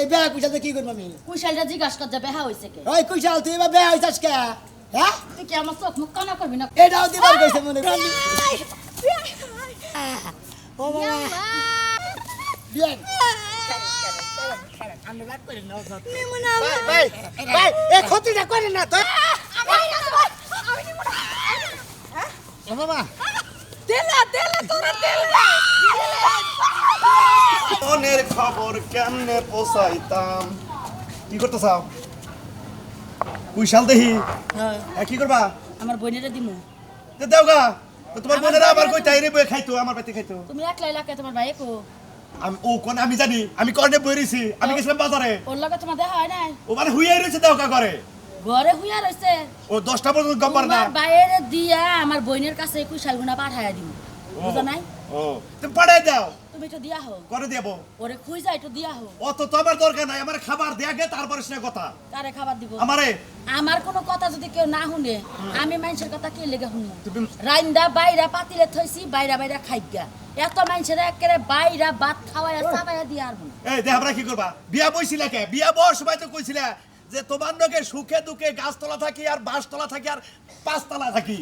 এই বেয়া কুইশাল কি করব আমি? কুশালটা জিজ্ঞাসা করতে বেহা হয়েছে কে? ওই কুইশাল তুই এবার বেয়া হইছাস কে? হ্যাঁ তুই কি আমার চোখ মুখ কানা করবি না? এটাও দিবার কইছে মনে করি। ও বাবা। ভাই ভাই ক্ষতিটা না তো। আমি বাবা। তেলা। মনের খবর কেমনে পোসাইতাম কি করতে চাও কুইশাল দেহি? হ্যাঁ। কি করবা? আমার বোনেরা দিমু। দে দেও গা। তো তোমার বোনেরা আবার কই তাইরে বই খাইতো আমার বাড়িতে খাইতো? তুমি একলা এলাকায় তোমার ভাই কো? আমি ও কোন আমি জানি। আমি কর্নে বই রইছি। আমি গেছিলাম বাজারে। ওর লগে তোমার দেখা হয় নাই? ও মানে হুইয়াই রইছে দেও কা করে ঘরে হুইয়া রইছে। ও দশটা পর্যন্ত গম পারে না? বাইরে দিয়া আমার বোনের কাছে কুশাল গুনা পাঠাইয়া দিমু। ও, বুঝা নাই? ও। তুমি পাঠাই দাও। তুমি তো দিয়া হো করে দেব। ওরে খুঁজা একটু দিয়া হো অত তো আমার দরকার নাই আমার খাবার দেয়া গে তারপরে সে কথা। কারে খাবার দিব? আমারে। আমার কোনো কথা যদি কেউ না শুনে আমি মানুষের কথা কে লেগে তুমি রাইন্দা বাইরা পাতিলে থইছি বাইরা বাইরা খাইগা। এত মানুষের একেবারে বাইরা ভাত খাওয়াইয়া চাবাইয়া দিয়ে আর এই দেখ আমরা কি করবা? বিয়া বইছিলা কে? বিয়া বর সময় তো কইছিলা যে তোমার লোকে সুখে দুঃখে গাছতলা থাকি আর বাঁশতলা থাকি আর পাঁচতলা থাকি।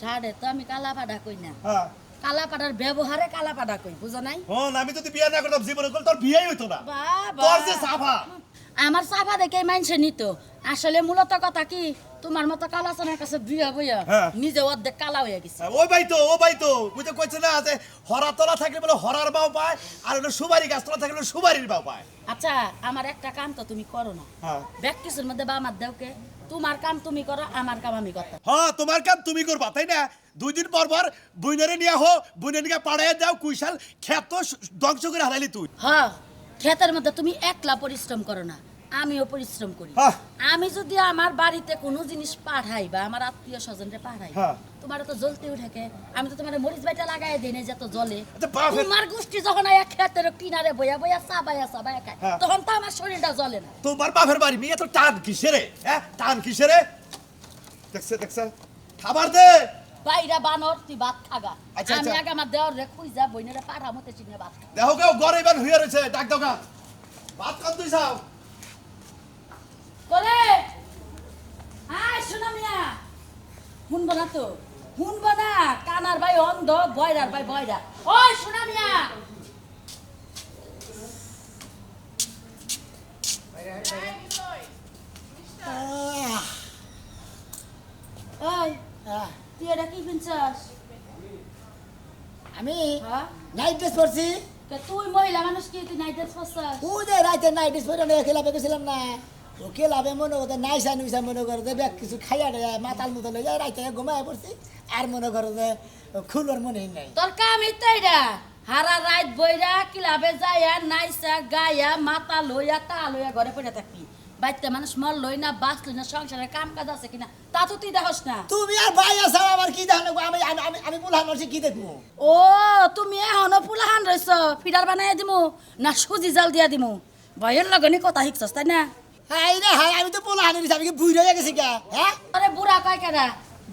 সাড়ে তো আমি কালাপাড়া কই না? হ্যাঁ। কালাপাড়ার ব্যবহারে কালাপাড়া কই বুঝো নাই? হন আমি যদি বিয়া না করতাম জীবনে করলে তোর বিয়েই হইতো না। বাবা। তোর যে সাফা আমার সাফা দেখে মানছে নিত। আসলে মূলত কথা কি? তোমার মতো কালাচনের কাছে বিয়া বইয়া হ্যাঁ। নিজে অর্ধেক কালা হয়ে গেছে। ওই ভাই তো ও ভাই তো বুঝতে কইছে না যে হরা তলা থাকলে বলে হরার বাও পায় আর হলো সুবারি গাছতলা থাকলে সুবারির বাও পায়। আচ্ছা আমার একটা কাম তো তুমি করো না। হ্যাঁ। ব্যাগ কিছুর মধ্যে বা আমার দেওকে তোমার কাম তুমি করো আমার কাম আমি করতাম। হ্যাঁ তোমার কাম তুমি করবা তাই না? দুই দিন পর পর বুইনারে নিয়ে হো বুইনারিকে পাড়ায় দাও কুইশাল ক্ষেত ধ্বংস করে হারাইলি তুই। হ্যাঁ ক্ষেতের মধ্যে তুমি একলা পরিশ্রম করো না। আমিও পরিশ্রম করি। হ্যাঁ। আমি যদি আমার বাড়িতে কোনো জিনিস পাঠাই বা আমার আত্মীয় স্বজনরে পাঠাই হ্যাঁ। তোমার তো জ্বলতে উঠে আমি তো তোমার মরিচ বাইটা লাগাই দিই না যত জলে আচ্ছা, তোমার গোষ্ঠী যখন আয়া ক্ষেতের কিনারে বইয়া বইয়া চাবাইয়া চাবাইয়া খায় হ্যাঁ। তখন তো আমার শরীরটা জ্বলে না। তোমার বাপের বাড়ি মেয়ে তো টান কিসেরে হ্যাঁ? টান কিসেরে দেখছে দেখছে। খাবার দে। বাইরা বানর তুই ভাত খাগা। আচ্ছা, আমি আচ্ছা। আগে আমার দেওয়ার রে খুঁজা বইনেরা পাঠা মতে চিনে ভাত দেখো কেউ গড়ে এবার হয়ে রয়েছে ডাক দাও গা। ভাত কম তুই চাও করে আয় শোনা মিয়া। শুনব না তো। শুনব না। কানার ভাই অন্ধ বয়রার ভাই বয়রা। ওই শোনা মিয়া। তুই এটা কি পিনছাস আমি হ্যাঁ? নাইট ড্রেস পরছি। তুই মহিলা মানুষ কি তুই নাইট ড্রেস পরছাস? ও যে রাইতে নাইট ড্রেস পরে আমি খেলাবে না। ও খেলাবে মনে করতে নাইসা নুইসা মনে করে যে ব্যাগ কিছু খাইয়া দেয় মাতাল মতো লয়ে যায় রাইতে ঘুমায় পড়ছি। আর মনে করো যে খুলোর মনে নাই। তোর কাম এইটাইরা হারা রাত বইরা কিলাবে যাইয়া নাইসা গায়া মাথা লইয়া তা লইয়া ঘরে পড়ে থাকবি বাইতে মানুষ মর লই না বাস লই না সংসারে কাম কাজ আছে কিনা তা তো তুই দেখস না। তুমি আর ভাই আসাও আমার কি দেখো? আমি আমি আমি বললাম মারছি কি দেখব? ও তুমি এখনও পুলাহান রইছ। ফিডার বানাই দিমু না সুজি জাল দিয়া দিমু। ভয়ের লগনি কথা শিখছস তাই না? হাই রে হাই আমি তো পোলা হানি আমি কি বুড়ি হয়ে গেছি গা? হ্যাঁ? আরে বুড়া কয় কেনা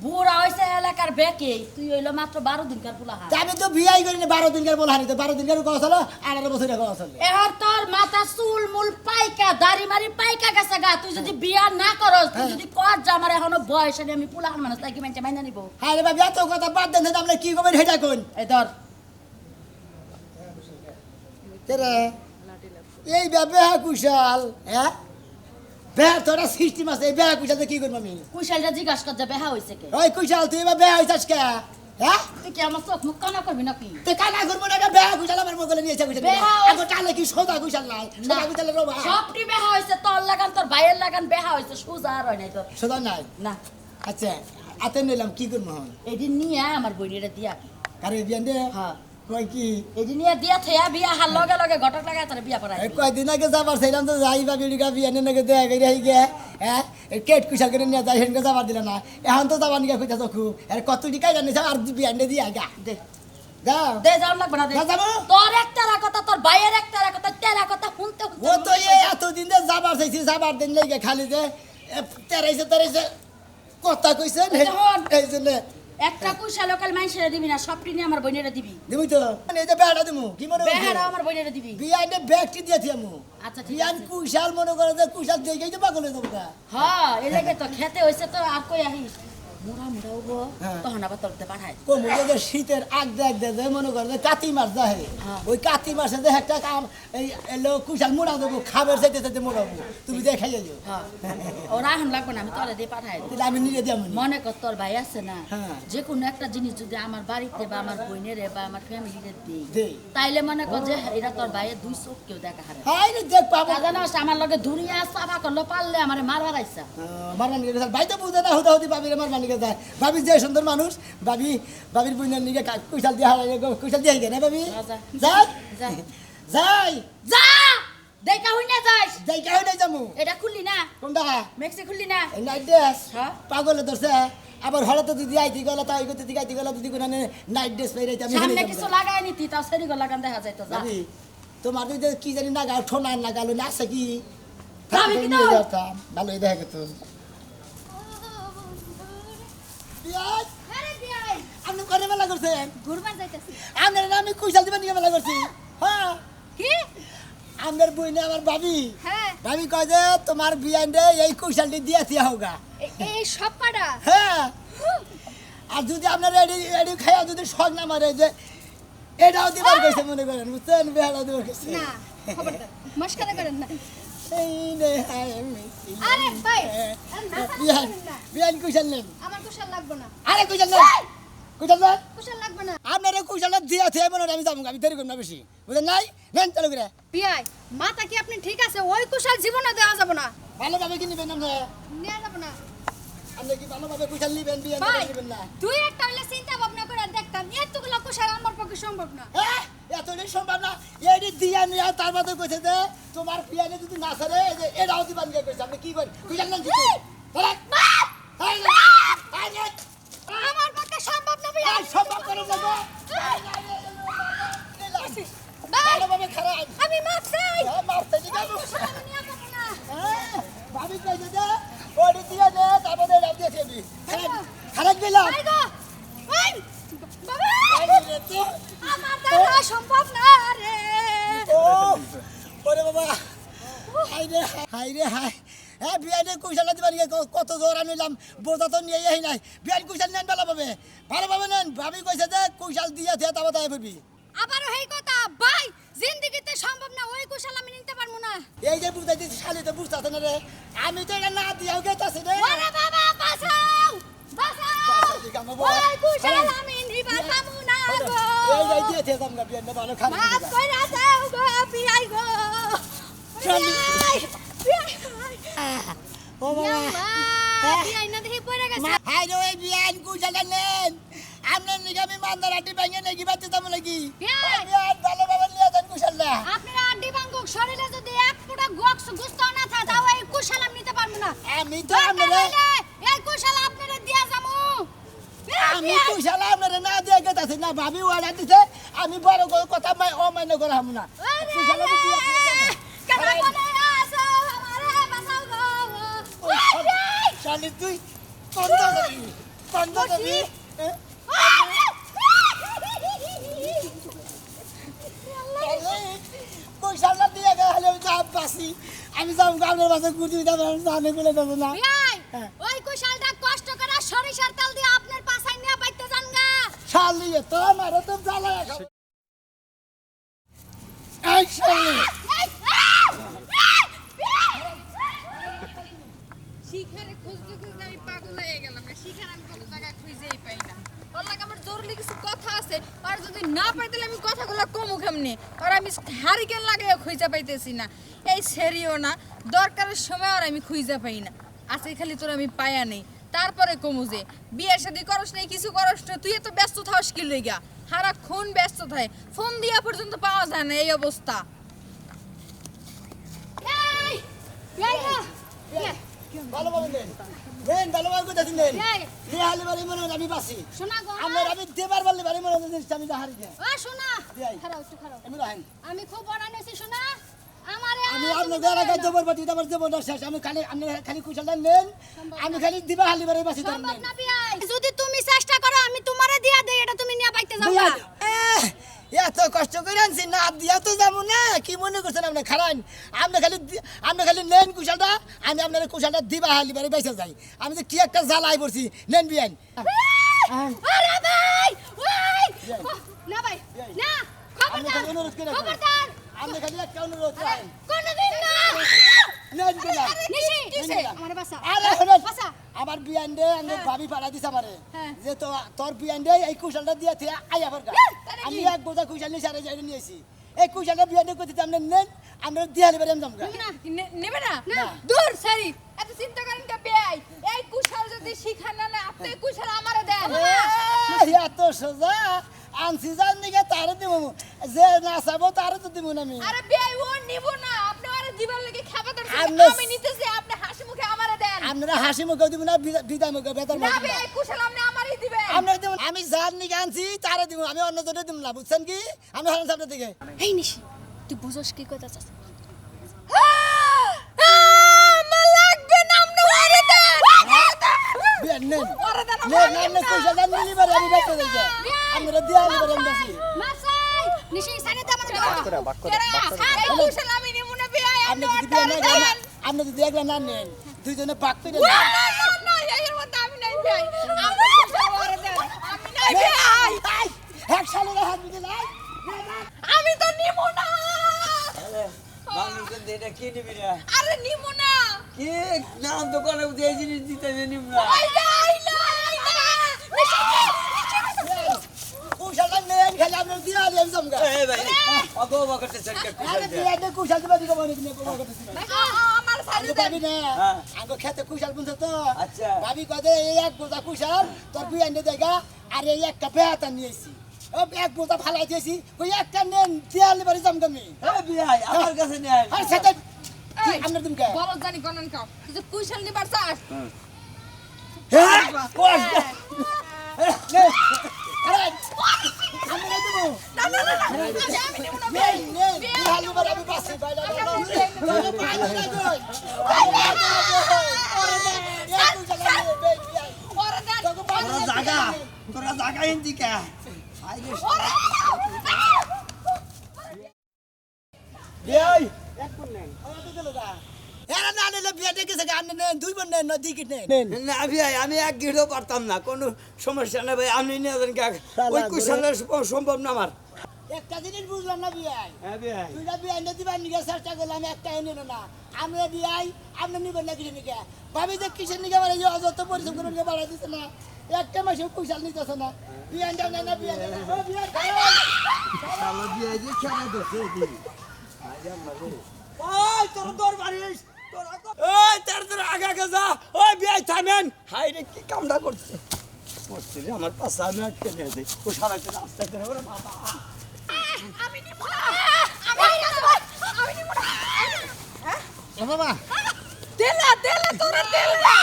বুড়া হইছে এলাকার বেকে তুই হইল মাত্র বারো দিনকার পুলাহান তা আমি তো বিয়াই করি না বারো দিনকার পোলা হানি তো বারো দিনকার কথা হলো আঠারো বছরের কথা হলো এবার তোর মাথা চুল মুল পাইকা দাড়ি মারি পাইকা গেছে গা। তুই যদি বিয়া না করস তুই যদি কর যে আমার এখনও বয়স হয়নি, আমি পুলাহান মানুষ তাই কি মানছে মাইনা নিব? হাই রে বাবা এত কথা বাদ দেন আমরা কি করবেন সেটা কোন এই ধর। এই বে কুশাল। হ্যাঁ? বেহা তোরা সিস্টেম আছে এই বেহা কুশাল কি করব আমি? কুশালটা জিজ্ঞাসা কর যে বেহা হইছে কে? ওই কুশাল তুই এবার বেহা হইতাস কে? হ্যাঁ? তুই কি আমার চোখ মুখ কানা করবি নাকি? তুই কানা করব না বেহা আমার নিয়েছে বেহা কি নাই? রোবা সবটি বেহা তোর লাগান তোর ভাইয়ের লাগান বেহা হইছে সুজা আর হয় নাই তোর। নাই? না। আচ্ছা আতে নিলাম কি করব এদিন নিয়ে আমার বইনিটা দিয়া। আরে বিয়ান দে হ্যাঁ। কি? দিয়া থয়া বিয়া হার লগে লগে ঘটক লাগায় তার বিয়া পড়াই এই কয়দিন আগে যাবার ছিলাম তো যাই বা বিড়িকা বিয়ানের নাকি দেয়া গেলে হই গে হ্যাঁ এই কেট কুশাল করে নিয়ে যাই হেনকে যাবার দিল না। এখন তো যাবার নিয়ে কইতা চকু। আর কত টিকাই জানিস আর বিয়ান দিয়ে গা। দে। যাও। দে যাও লাগবে না দে। না যাব। তোর একটা কথা তোর ভাইয়ের একটা কথা তেরা কথা শুনতে ও তো এই এতদিন যে যাবার চাইছি যাবার দিন লেগে খালি যে এ, তেরাইছে তেরাইছে কথা কইছে এই জন্য একটা কুশা লোকাল মানুষেরা দিবি না সব টিনে আমার বইনেরা দিবি। দিবি তো। মানে এই যে বেড়া দিমু কি মনে বেড়া আমার বইনেরা দিবি। বিয়ানে ব্যাগটি দিয়েছি আমু আচ্ছা, ঠিক আছে। কুশাল মনে করে যে কুশাল দেখেই তো পাগল হয়ে যাব। হ্যাঁ এই লাগে তো খেতে হইছে তো আর কই আহিস? মোড়া মোড়া উবো হ্যাঁ। তখন আবার যে যে শীতের আগ দেখ দে যে মনে করে যে কাতি মাস যায় হ্যাঁ। ওই কাতি মাসে যে একটা কাম এই এলো কুশাল মোড়া দেবো খাবার চাইতে চাইতে মোড়াবো তুমি দেখাই যাইও হ্যাঁ ওরা এখন লাগবে না আমি তোরা দিয়ে পাঠাই। তাহলে আমি নিজে দিয়ে মনে কর তোর ভাই আছে না। যে কোনো একটা জিনিস যদি আমার বাড়িতে বা আমার বোনের বা আমার ফ্যামিলিতে দিই। তাইলে মনে কর যে এরা তোর ভাইয়ের দুই চোখ কেউ দেখা হারে হাই রে দেখ পাবো জানোস আমার লগে দুনিয়া সাফা করল পারলে আমার মারবার আইসা নিকে ভাই তো বুঝে না হুদা হুদি বাবির মারমান নিকে যায় ভাবি যে সুন্দর মানুষ ভাবি ভাবির বোনের নিকে কুশাল দিয়ে হারাই কুশাল দিয়ে না ভাবি। যাই যাই। যা! দেখা হই না যাস। যাই কেউ নাই যামু। এটা খুললি না? কোনটা মেক্সি খুললি না? এই নাইট ড্রেস। পাগলে ধরছে। আবার হঠাৎ যদি আইতি গেল তাই করতে দিকে আইতি গেল যদি কোনো নাইট ড্রেস পেয়ে আমি সামনে কিছু লাগাই নিতি তাও সেরি গো লাগান দেখা যাইতো যা। ভাবি তোমার কি জানি না গাও ঠোনা না গালো না আছে কি দেখে পিয়াজ, আরে বিয়াই আপনি করে মেলা করছেন? ঘুরবার যাইতেছি। আপনার আমি কুশাল দিবেন নিয়ে মেলা করছি। হ্যাঁ। কি? আপনার বই না আমার ভাবি। হ্যাঁ। ভাবি কয় যে তোমার বিয়ান রে এই কুশালটি দিয়ে দিয়া হোগা এই সব পাড়া? হ্যাঁ। আর যদি আপনার এডি এডি খাইয়া যদি শখ না মারে যে এটাও দিবার গেছে মনে করেন বুঝছেন? বেহারাও দিবার গেছে না খবরদার। মস্কারা করেন না। এই নে মিষ্টি। আরে ভাই বিয়ান বিয়ান কুশাল নেন। আমার কুশাল লাগবে না। আরে কুশাল নেন। কুশাল নেন। কুশাল লাগবে না। আপনার কুশাল দিয়া থেকে মনে আমি যাব আমি দেরি করব না বেশি। বুঝলেন নাই? নেন চালু করে। বিয়াই মাথা কি আপনি ঠিক আছে? ওই কুশাল জীবনে দেওয়া যাবে না। ভালোভাবে কি নেবেন আপনারা? নেওয়া যাবে না। আপনি কি ভালোভাবে কুশাল নিবেন বিয়ান ভাই না? তুই একটা হইলে চিন্তা ভাবনা করে দেখতাম এতগুলো কুশাল আমার পক্ষে সম্ভব না। হ্যাঁ? এতটাই সম্ভব না। এটি দিয়া নিয়ে তার মধ্যে কইছে যে তোমার পিয়ানে যদি না সারে যে এটাও দিবান গিয়ে কইছে আপনি কি করেন? তুই নেন কিছু বলেন এই নে, এই নে, আমার পক্ষে সম্ভব না সম্ভব করে দেবো ভালোভাবে খারাপ আমি মাপ চাই হ্যাঁ, মারতে দিকে আমি- কুশাল আমি নেওয়া যাবে না হ্যাঁ, ভাবি কইছে যে ওটি দিয়ে নে তারপরে এটা দিয়ে খেবি খারাপ খারাপ দিলাম ভাই গো ভাই বাবা এই রে তো। আমার দ্বারা সম্ভব না রে ও ওরে বাবা হাই রে হাই রে হাই হ্যাঁ বিয়ানে কুশাল দিবার গিয়ে ক- কত জোর আনিলাম বোঝা তো নিয়ে আহি নাই। বিয়ান কুশাল নেন বেলা পাবে। ভালোভাবে নেন ভাবি কইছে যে কুশাল দিয়ে থিয়া তাবা তাই পড়বি আবারও এই কথা ভাই জিন্দিগিতে সম্ভব না ওই কুশাল আমি নিতে পারব না। এই যে বুঝাই দিচ্ছি শালি তো বুঝতে না রে। আমি তো এটা না দিয়াও গেতাছি রে। ওরে বাবা বাঁচাও বাঁচাও। ওই কুশাল আমি নিবা পাবো না গো। এই যে দিয়ে যাম না বিয়ান ভালো খারাপ মাফ কইরা দাও গো পিয়াই গো। শালি। নেন। আপনার নিকে আমি মান্দার আটি ভেঙে নাকি বাচ্চা দাম লাগি বিয়ান। বিয়ান ভালোভাবে নিয়ে যান কুশাল না আপনারা আড্ডি বাঙ্গুক শরীরে যদি এক ফুটা গোক্স গুস্ত না থাকে তাও এই কুশাল আমি নিতে পারব না। আমি তো দরকার আপনারা হইলে এই কুশাল আপনারা দিয়া যামু আমি কুশাল আপনারা না দিয়ে গেতাছি না ভাবি ওয়ালা দিছে আমি বড় কথা মাই অমান্য করে হাম না। কুশাল আমি দিয়ে শালি তুই দিয়ে গেলে আমি যাব পাসি আমি যাব গানের বাসে গুটি যাব জানে বলে দেব না। হ্যাঁ। ওই কুশালটা কষ্ট করে সরিষার তেল দিয়ে আপনার পাছায় নিয়ে বাইতে যান গা। শালি তো আমার তো জ্বালা। এই শালি শিখারে খুঁজতে খুঁজতে আমি কথা লাগে খুঁজে পাইতেছি না। এই না। দরকারের সময় পাই না। খালি তোর আমি তারপরে কমু যে। বিয়ের শাদি করস নাই, কিছু করস না, তুই এত ব্যস্ত থাকস কি লইগা খুন ব্যস্ত থাকে। ফোন দিয়া পর্যন্ত পাওয়া যায় না এই অবস্থা। ভালোভাবে নেন নেন ভালোভাবে কোথায় নেন নিয়ে হালি বাড়ি মনে আমি বাসি শোনা আমি দেবার বললে বাড়ি মনে হয় আমি হারি যায় শোনা বিয়াই। খারাও একটু খারাও আমি রাহেন আমি খুব বড় নেছি শোনা আমি এলাকায় দেবর শেষ আমি খালি আপনি খালি কুশলটা নেন আমি খালি দিবা হালি বারে বাসি যদি তুমি চেষ্টা করো আমি তোমারে দিয়া দেই এটা তুমি নিয়ে বাইতে যাও এত কষ্ট করে আনছি না দিয়া তো যাব না। কি মনে করছেন আপনি? খারান আপনি খালি আপনি খালি নেন কুশলটা আমি আপনার কুশলটা দিবা হালি বারে বেঁচে যাই। আমি যে কি একটা জ্বালাই পড়ছি নেন বিয়ান। আরে আমারে আমার বিয়ান দে আমি ভাবি পাড়া দিছে আমারে। হ্যাঁ। যে তো তোর বিয়ান দে এই কুশলটা দিয়ে তুই আইয়া ফরকা আমি এক বোঝা কুশল নিয়ে সারে যাই নিয়েছি এই কুশলটা বিয়ান দে করতে আপনি নেন আমরা দিয়ে হালি আমি নে- নেবে না। দূর সারি। এত চিন্তা করেন কে বেয়াই এই কুশাল যদি শিখা না আপনি কুশাল আমারে দেন। এত সোজা। আনছি যান নিকে তারে দিব যে না চাবো তারে তো দিব না আমি। আরে বেয়াই ও নিব না। আপনি আরে দিবার লাগি খাবার আমরা- আমি নিতেছি আপনি হাসি মুখে আমারে দেন। আপনারা হাসি মুখে দিব না বিদা- বিদায় মুখে বেতন না বেয়াই কুশাল আপনি আমারই দিবেন। আপনারা দিব আমি যার নিকে আনছি তারে দিব আমি অন্য জনে দিব না বুঝছেন কি? আমি হারান সামনে দিকে। এই নিশি তুই বুঝোস কি কথা চাস? আমার দিয়ে নিশি আমারে আপনি যদি বিয়ান না দেন আপনি যদি একলা না নেন। দুইজনে পাক করে নেন। আমি তো নিব না। মানুষের এটা কি নিবি না আরে নিব না। কি? নাম দোকানে এই জিনিস দিতে নিব না ওই যে আইলা আইলা কুশলটা নেন খালি আপনার দিয়ে হালি আমি জমগা এ ভাই বকতে সরকার আরে কুশল দে। বিয়ান দে কুশল দিবা দিকে বলে কিনে কোন কথা শুনে আমার সাথে আঙ্গো ভাবি না হ্যাঁ। আঙ্গো খেতে কুশাল বুনছে তো। আচ্ছা। ভাবি কদে এই এক বোঝা কুশাল তোর বিয়ান দে দেখা আর এই একটা পেয়াতা নিয়েছি এক বোঝা ফালাই দিয়েছি ওই একটা নেন দেয়ালে বাড়ি জমগামি বিয়াই আমার কাছে নেই। আর সেটা আপনার তুমি কে? বলো জানি গণন খাও তুই কুশল নিবার চাস। হ্যাঁ। আরে আমি না না না আমি নিব না নেন নেন দেয়ালে আমি বাসি বাইলা তোরা জাগা তোরা জাগা হিন্দি কে আইলে বিয়াই এরা না নিলে বিয়ে ডেকেছে আপনি নেন দুই বোন নেন দুই কিট নেন। না বিয়াই আমি এক গিড়ও পারতাম না কোনো সমস্যা নেই ভাই আপনি নিয়ে যাবেন ওই কুশলের সম্ভব না আমার। একটা জিনিস বুঝলাম না বিয়াই হ্যাঁ বিয়াই দুইটা বিয়াই নিয়ে দিবার নিকে চেষ্টা করলাম একটাই নিল না। আমরা বিয়াই আপনি নিবেন না কিছু নিকে ভাবি যে কিসের নিকে অযথ পরিশ্রম করে নিকে বাড়াই দিচ্ছে না। একটা মাসে কুশাল নিতেছে না। দাও না না। বিয়াই যে খেলা দছে ওই তোর দরবারিস। ওই তোর তোর আগা আগা যা। ওই বিয়াই থামেন। হাই রে কি কামটা করছে? করছে রে আমার পাশে আমি আটকে নিয়ে যাই ও সারা করে আস্তে ওরে বাবা আমি নিব না। আমি নিব না। আমি নিব না। বাবা। দেলা দেলা তোরা দেলা।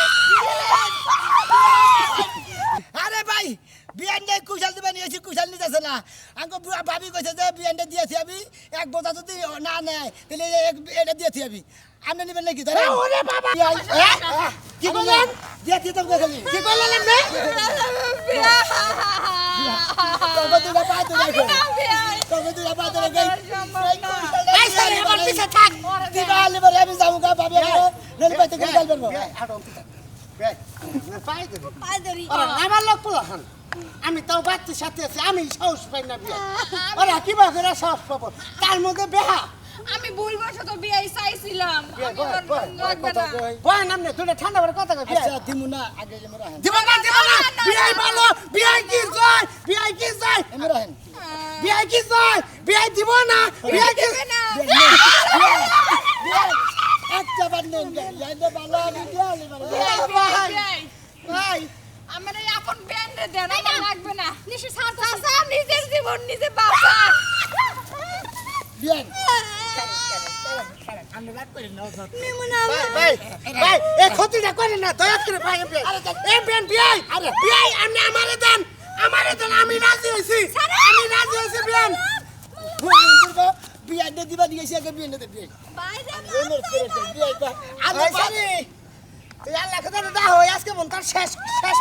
ভাই বিয়ান দিয়ে কুশাল দিবা নিয়েছি কুশাল নিতেছে না। আঙ্কো ভাবি কইছে যে বিয়ান দিয়ে দিয়েছি আমি এক বোঝা যদি না নেয় তাহলে এক- এটা দিয়েছি আমি। আপনি নেবেন নাকি ধরেন ওরে বাবা! কি বললেন দিয়েছি তো খালি। কি বললেন আপনি? তবে দুটা পা ধরে রাখো তবে দুটা পা ধরে গাই এই সালে আমার পিছে থাক। দিবা আলে বলে আমি যাব গা ভাবি নলি পাইতে গেলে গাল ধরি আমার লোক পোলাহান আমি তাও বাচ্চার সাথে আছি আমি সাহস পাই না বিয়া। ওরা কিবা করে সাহস পাবো? তার মধ্যে বেহা। আমি ভুল বসত বিয়াই চাইছিলাম। আমি আর লাগবে না বয় নামনে তুলে ঠান্ডা করে কথা কই আচ্ছা দিমু না আগে যে মোরা দিব না দিব না। বিয়াই ভালো বিয়াই কি জয় বিয়াই কি জয়। মোরা হেন বিয়াই কি জয় বিয়াই দিব না বিয়াই কি দেবে না। একটা বার যাইতে ভালো আমি বিয়াই, বিয়াই। ভাই আমার এই আপন ব্যান্ডে দেন আমার লাগবে না। নিশি সার নিজের জীবন নিজে বিয়ান ভাই ভাই ভাই আমি আমারে দেন। আমারে দেন আমি রাজি হইছি আমি রাজি হইছি বিয়ান বিয়ান দিবা নিয়ে এসে আগে বিয়ে বিয়ে বিয়ে পারি। তুই আল্লাহ কথা দা হই আজকে মন শেষ শেষ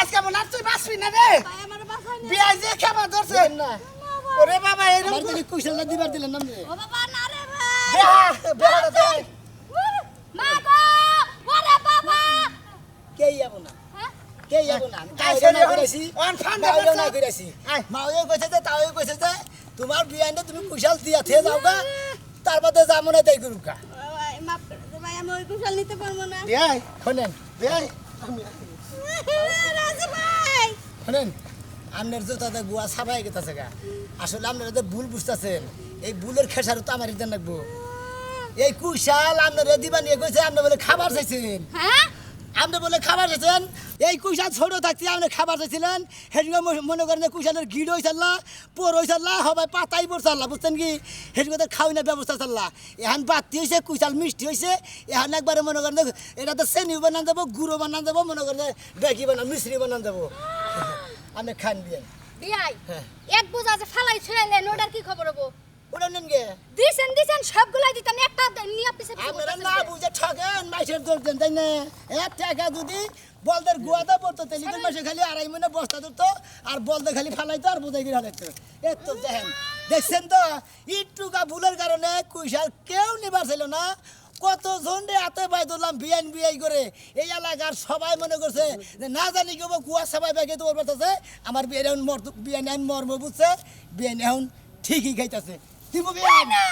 আজকে মন আর তুই বাঁচবি না রে। ভাই আমার বাসায় না। বিয়াই যে খেবা ধরছে। না। ওরে বাবা এরকম আমার যদি কুশলটা দিবার দিলেন না ও বাবা না রে ভাই। বেহা বেহা দে মা গো ওরে বাবা। কে যাব না? হ্যাঁ? কে যাব না? আমি আই তাও না করেছি অন ফান্ড তাও করছে। না করেছি মাও কইছে যে তাও কইছে যে তোমার বিয়ে না তুমি কুশল দিয়া থে যাও গা তার বাদে যাব না তাই করুকা ভাই আমি ওই কুশল নিতে পারব না। বিয়াই শোনেন। ভাই শোনেন আপনার জুতাতে গুয়া সাবাই গেতেছে গা। আসলে আপনারা তো ভুল বুঝতেছেন। এই ভুলের খেসারও তো আমার দেন রাখব এই কুশাল আপনারা দিবা নিয়ে কইছে আপনি বলে খাবার চাইছেন। হ্যাঁ? আপনি বলে খাবার চাইছেন এই কুশাল ছোট থাকতে আপনি খাবার চাইছিলেন সেদিকে মনে করেন যে কুশালের গিড হয়েছাল্লা পোর হয়েছাল্লা সবাই পাতাই পড়ছাল্লা বুঝছেন কি? সেদিকে খাওয়াই না ব্যবস্থা চাল্লা। এখন বাতি হয়েছে কুইশাল মিষ্টি হয়েছে। এখন একবারে মনে করেন যে এটাতে চেনি বানান দেবো গুঁড়ো বানান দেবো মনে করেন বেকি বানান মিশ্রি বানান দেবো। আপনি খান দিয়ে। বিয়াই হ্যাঁ। এক বোঝা যে ফালাই ওটার কি খবর হব? ওটা নেন গে। দিছেন দিছেন সবগুলাই দিতেন একটা নিয়ে পিছে আপনারা না বুঝে ঠকেন মাসের দরদেন তাই না? এক টাকা যদি বলদের গুয়াদা পড়তো তেলিগের মাসে খালি আড়াই মনে বস্তা ধরতো, আর বলদে খালি ফালাইতো আর বোঝাই গিয়ে হারাইতো এত তো দেখেন, দেখছেন তো? ইটুকা ভুলের কারণে কুইশাল কেউ নিবার ছিল না। কত জন রে হাতে পাই ধরলাম বিয়ান বিয়াই করে? এই এলাকার সবাই মনে করছে যে না জানি কেউ কুয়া সবাই ব্যাগে তো ওর আছে। আমার বিয়ান মর বিয়ান মর্ম বুঝছে বিয়ান এখন ঠিকই খাইতেছে। তুমি বিয়ান না।